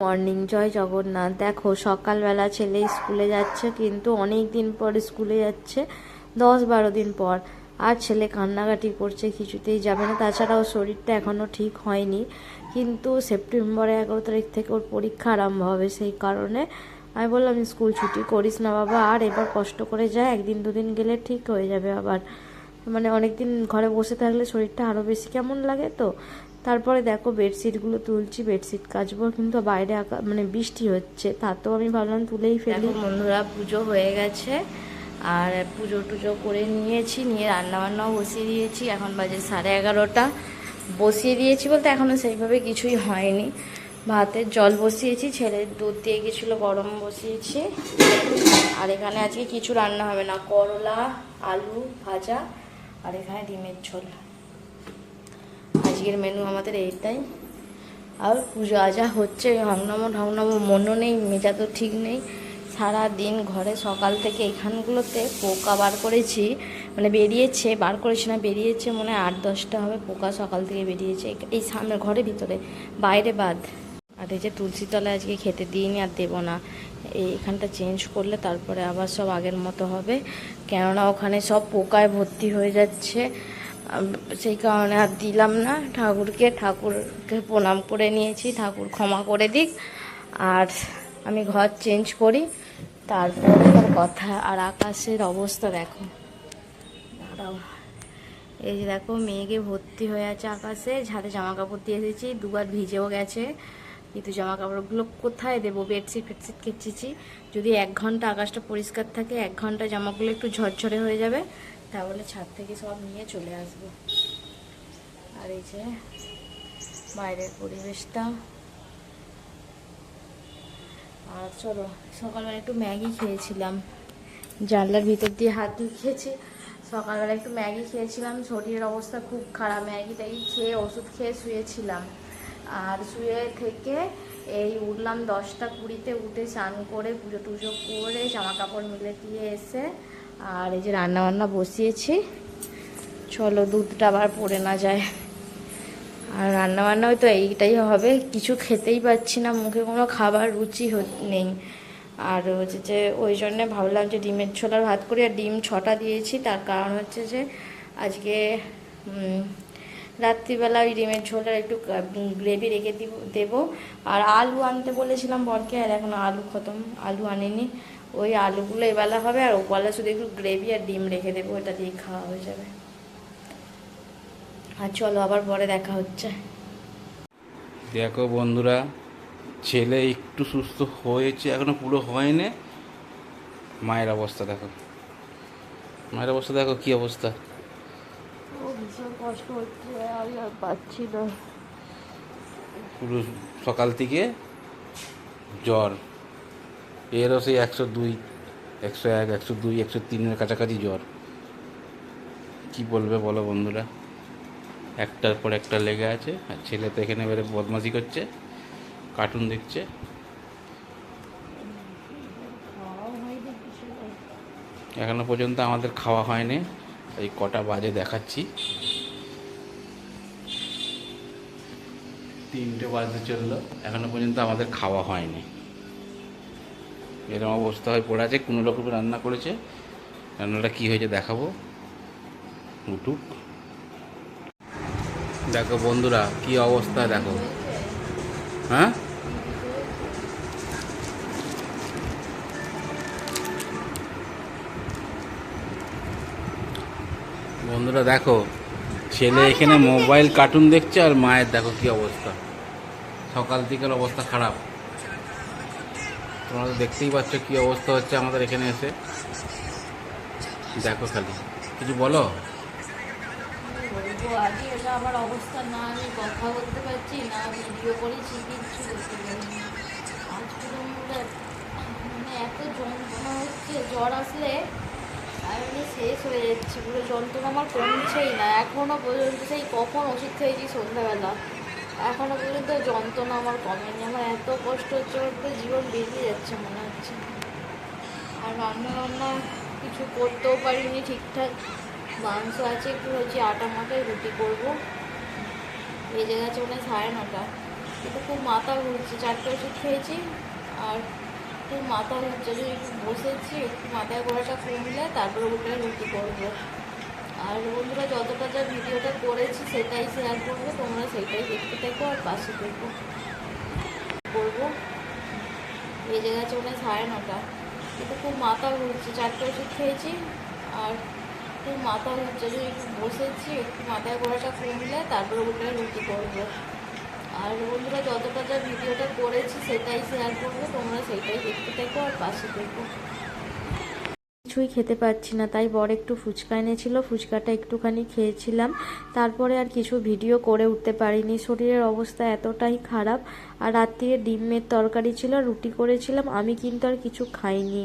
Morning, জয় জগন্নাথ। দেখো, সকালবেলা ছেলে স্কুলে যাচ্ছে, কিন্তু অনেক দিন পর স্কুলে যাচ্ছে দশ বারো দিন পর। আর ছেলে কান্নাকাটি করছে, কিছুতেই যাবে না। তাছাড়াও শরীরটা এখনও ঠিক হয়নি। কিন্তু সেপ্টেম্বরে এগারো তারিখ থেকে ওর পরীক্ষা আরম্ভ হবে সেই কারণে। আমি বললাম, স্কুল ছুটি করিস না বাবা, আর এবার কষ্ট করে যায় একদিন দুদিন গেলে ঠিক হয়ে যাবে আবার। মানে অনেক দিন ঘরে বসে থাকলে শরীরটা আরও বেশি কেমন লাগে তো? তারপরে দেখো বেডশিটগুলো তুলছি, বেডশিট কাচবো, কিন্তু বাইরে আকা মানে বৃষ্টি হচ্ছে তাতেও আমি ভাবলাম তুলেই ফেলি। বন্ধুরা, পুজো হয়ে গেছে, আর পুজো টুজো করে নিয়েছি, নিয়ে রান্না বান্নাও বসিয়ে দিয়েছি, এখন বাজে সাড়ে এগারোটা। বসিয়ে দিয়েছি বলতে এখনও সেইভাবে কিছুই হয়নি। ভাতের জল বসিয়েছি, ছেলের দুধ দিয়ে গেছিল, গরম বসিয়েছি। আর এখানে আজকে কিছু রান্না হবে না, করলা, আলু ভাজা, আর এখানে ডিমের ঝোল। আজকের মেনু আমাদের এইটাই। আর পুজো আজা হচ্ছে হাংনামো ঢাংনামো মনও নেই মেজা তো ঠিক নেই। সারা দিন ঘরে সকাল থেকে এখানগুলোতে পোকা বার করেছি মানে বেরিয়েছে, বার করেছি না, বেরিয়েছে মনে হয় আট দশটা হবে, পোকা সকাল থেকে বেরিয়েছে। এই সামনে ঘরের ভিতরে, বাইরে বাদ। আর এই যে তুলসী তলায় আজকে খেতে দিইনি আর দেবো না। এই এখানটা চেঞ্জ করলে তারপরে আবার সব আগের মতো হবে। কেননা ওখানে সব পোকায় ভর্তি হয়ে যাচ্ছে। সেই কারণে আর দিলাম না। ঠাকুরকে ঠাকুরকে প্রণাম করে নিয়েছি। ঠাকুর ক্ষমা করে দিক। আর আমি ঘর চেঞ্জ করি। তারপর ওর কথা। আর আকাশের অবস্থা দেখো। এই যে দেখো মেঘে ভর্তি হয়ে আছে আকাশে। ছাদে জামা কাপড় দিয়ে এসেছি। দুবার ভিজেও গেছে। কিন্তু জামা কাপড়গুলো কোথায় দেবো? বেডশিট ফেডশিট কেচেছি। যদি এক ঘণ্টা আকাশটা পরিষ্কার থাকে, এক ঘণ্টা জামাগুলো একটু ঝরঝরে হয়ে যাবে। তাহলে ছাদ থেকে সব নিয়ে চলে আসব। আর এই যে বাইরের পরিবেশটা। আর চলো, সকালবেলা একটু ম্যাগি খেয়েছিলাম। জানলার ভিতর দিয়ে হাত খেয়েছি। সকালবেলা একটু ম্যাগি খেয়েছিলাম। শরীরের অবস্থা খুব খারাপ। ম্যাগি ট্যাগি খেয়ে ওষুধ খেয়ে শুয়েছিলাম। আর শুয়ে থেকে এই উঠলাম দশটা কুড়িতে, উঠে স্নান করে পুজো টুজো করে জামা কাপড় মিলে দিয়ে এসে আর এই যে রান্না বান্না বসিয়েছি। চলো দুধটা আবার পড়ে না যায়। আর রান্না বান্না তো এইটাই হবে। কিছু খেতেই পাচ্ছি না। মুখে কোনো খাবার রুচি নেই। আর হচ্ছে যে ওই জন্যে ভাবলাম যে ডিমের ছোলার ভাত করি। আর ডিম ছটা দিয়েছি। তার কারণ হচ্ছে যে আজকে রাত্রিবেলা ওই ডিমের ঝোলের একটু গ্রেভি রেখে দিব, দেবো। আর আলু আনতে বলেছিলাম বরকে। আর এখন আলু খতম। আলু আনিনি। ওই আলুগুলো এবেলা হবে আর ওবেলা শুধু একটু গ্রেভি আর ডিম রেখে দেবো ওটা দিয়ে খাওয়া হয়ে যাবে। আর চলো আবার পরে দেখা হচ্ছে। দেখো বন্ধুরা ছেলে একটু সুস্থ হয়েছে এখনও পুরো হয়নি। মায়ের অবস্থা দেখো। মায়ের অবস্থা দেখো কি অবস্থা? ও ভীষণ কষ্ট হচ্ছে আমি আর পাচ্ছি না। পুরো সকাল থেকে জ্বর। এরও সেই একশো দুই, একশো এক, একশো দুই, একশো তিনের কাছাকাছি জ্বর। কি বলবে বলো বন্ধুরা? একটার পর একটা লেগে আছে, আর ছেলে তো এখানে এবারে বদমাশি করছে কার্টুন দেখছে। এখনও পর্যন্ত আমাদের খাওয়া হয়নি, এই কটা বাজে দেখাচ্ছি। তিনটে বাজে চলল, এখনও পর্যন্ত আমাদের খাওয়া হয়নি। এরকম অবস্থা হয়ে পড়ে আছে কোনো রকম রান্না করেছে। রান্নাটা কী হয়েছে দেখাবো। উঠুক। দেখো বন্ধুরা, কি অবস্থা দেখো। হ্যাঁ? বন্ধুরা দেখো, ছেলে এখানে মোবাইল কার্টুন দেখছে আর মায়ের দেখো কি অবস্থা। সকাল থেকের অবস্থা খারাপ। তোমরা দেখতেই পাচ্ছ কি অবস্থা হচ্ছে আমাদের এখানে এসে। দেখো খালি। কিছু বলো? আমার অবস্থা না, আমি কথা বলতে পারছি না আজ পুরো মুখে মানে এত যন্ত্রণা হচ্ছে, জ্বর আসলে আমি শেষ হয়ে যাচ্ছি, পুরো যন্ত্রণা আমার কমছেই না। এখনও পর্যন্ত সেই কখন ওষুধ খেয়েছি সন্ধ্যাবেলা। এখনও পর্যন্ত যন্ত্রণা আমার কমেনি। আমার এত কষ্ট হচ্ছে বলতে জীবন বেরিয়ে যাচ্ছে মনে হচ্ছে। আর রান্না বান্না কিছু করতেও পারিনি ঠিকঠাক। মাংস আছে, একটু হচ্ছে আটা মাটায় রুটি করব। বেজে গেছে মানে সাড়ে নটা। কিন্তু খুব মাথা ঘুরছে, চারটে ওষুধ খেয়েছি। আর খুব মাথা ঘুরছে, যদি একটু বসেছি, একটু মাথায় গোড়াটা কমলে তারপরে উঠে রুটি করব। আর বন্ধুরা, যতটা যা ভিডিওটা করেছি সেটাই শেয়ার করব, তোমরা সেটাই দেখতে থাকো আর পাশে দেখো করব। বেজে গেছে ওটা সাড়ে নটা। কিন্তু খুব মাথা ঘুরছে, চারটে ওষুধ খেয়েছি আর খুব মাথা ঘুরছে। যে একটু বসেছি, একটু মাথায় গোড়াটা কমলে তারপরে ওটা রুটি করব। আর বন্ধুরা, যতটা যা ভিডিওটা করেছি সেটাই শেয়ার করব, তোমরা সেটাই দেখতে থাকো আর পাশে দেখো কিছুই খেতে পাচ্ছি না। তাই বর একটু ফুচকা এনেছিল, ফুচকাটা একটুখানি খেয়েছিলাম। তারপরে আর কিছু ভিডিও করে উঠতে পারিনি। শরীরের অবস্থা এতটাই খারাপ। আর রাত্রিরে ডিমের তরকারি ছিল, রুটি করেছিলাম। আমি কিন্তু আর কিছু খাইনি।